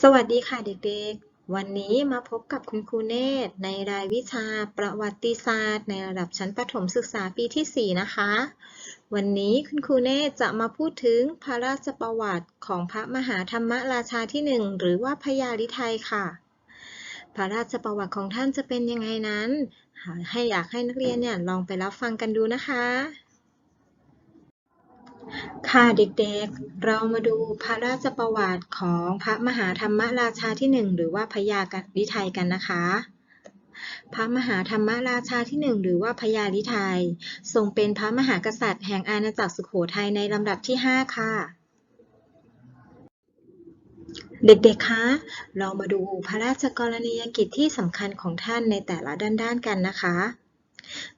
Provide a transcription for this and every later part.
สวัสดีค่ะเด็กๆ วันนี้มาพบกับคุณครูเนตรในรายวิชาประวัติศาสตร์ ในระดับชั้นประถมศึกษาปีที่ 4 นะคะ วันนี้คุณครูเนตรจะมาพูดถึงพระราชประวัติของพระมหาธรรมราชาที่ 1 หรือว่าพญาลิไทยค่ะ พระราชประวัติของท่านจะเป็นยังไงนั้น ให้อยากให้นักเรียนเนี่ยลองไปรับฟังกันดูนะคะ ค่ะเด็กๆ เรามาดูพระราชประวัติของพระมหาธรรมราชาที่หนึ่งหรือว่าพญาลิไทยกันนะคะ พระมหาธรรมราชาที่หนึ่งหรือว่าพญาลิไทยทรงเป็นพระมหากษัตริย์แห่งอาณาจักรสุโขทัยในลำดับที่ 5 ค่ะ เด็กๆ คะ เรามาดูพระราชกรณียกิจที่สำคัญของท่านในแต่ละด้านๆ กันนะคะ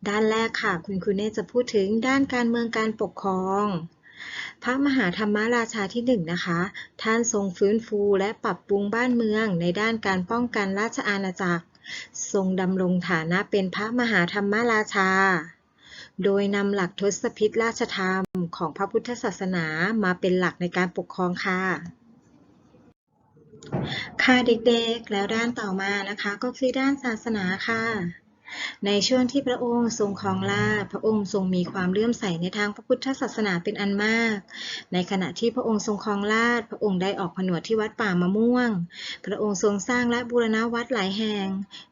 ด้านแรกค่ะ คุณครูเน่จะพูดถึงด้านการเมืองการปกครอง พระมหาธรรมราชาที่หนึ่งนะคะ ท่านทรงฟื้นฟูและปรับปรุงบ้านเมืองในด้านการป้องกันราชอาณาจักร ทรงดำรงฐานะเป็นพระมหาธรรมราชา โดยนำหลักทศพิธราชธรรมของพระพุทธศาสนามาเป็นหลักในการปกครองค่ะค่ะเด็กๆ แล้วด้านต่อมานะคะ ก็คือด้านศาสนาค่ะ ในช่วงที่พระองค์ทรงครองราชพระองค์ทรงมีความเลื่อมใสในทางพระพุทธศาสนาเป็นอันมาก ในขณะที่พระองค์ทรงครองราชพระองค์ได้ออกผนวดที่วัดป่ามะม่วง พระองค์ทรงสร้างและบูรณะวัดหลายแห่ง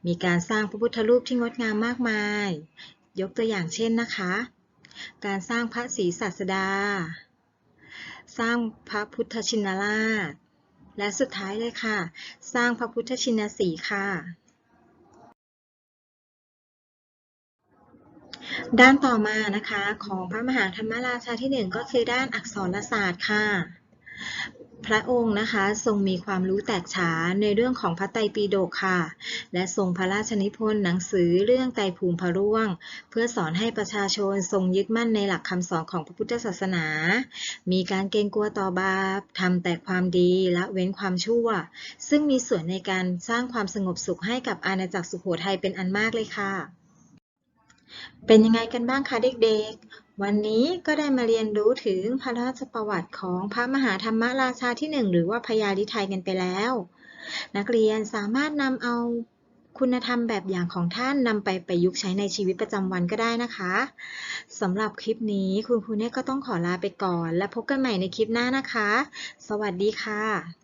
มีการสร้างพระพุทธรูปที่งดงามมากมาย ยกตัวอย่างเช่นนะคะ การสร้างพระศรีศาสดา สร้างพระพุทธชินราช และสุดท้ายเลยค่ะ สร้างพระพุทธชินสีค่ะ ด้านต่อมานะคะของพระมหาธรรมราชาที่หนึ่งก็คือด้านอักษรศาสตร์ค่ะ พระองค์นะคะทรงมีความรู้แตกฉานในเรื่องของพระไตรปิฎกค่ะ และทรงพระราชนิพนธ์หนังสือเรื่องไตรภูมิพระร่วง เพื่อสอนให้ประชาชนทรงยึดมั่นในหลักคำสอนของพระพุทธศาสนา มีการเกรงกลัวต่อบาปทำแต่ความดีละเว้นความชั่ว ซึ่งมีส่วนในการสร้างความสงบสุขให้กับอาณาจักรสุโขทัยเป็นอันมากเลยค่ะ เป็นยังไงกันบ้างคะเด็กๆ วันนี้ก็ได้มาเรียนรู้ถึงพระราชประวัติของพระมหาธรรมราชาที่หนึ่งหรือว่าพญาลิไทยกันไปแล้ว นักเรียนสามารถนำเอาคุณธรรมแบบอย่างของท่านนำไปประยุกต์ใช้ในชีวิตประจำวันก็ได้นะคะสำหรับคลิปนี้คุณครูเนี่ยก็ต้องขอลาไปก่อน และพบกันใหม่ในคลิปหน้านะคะ สวัสดีค่ะ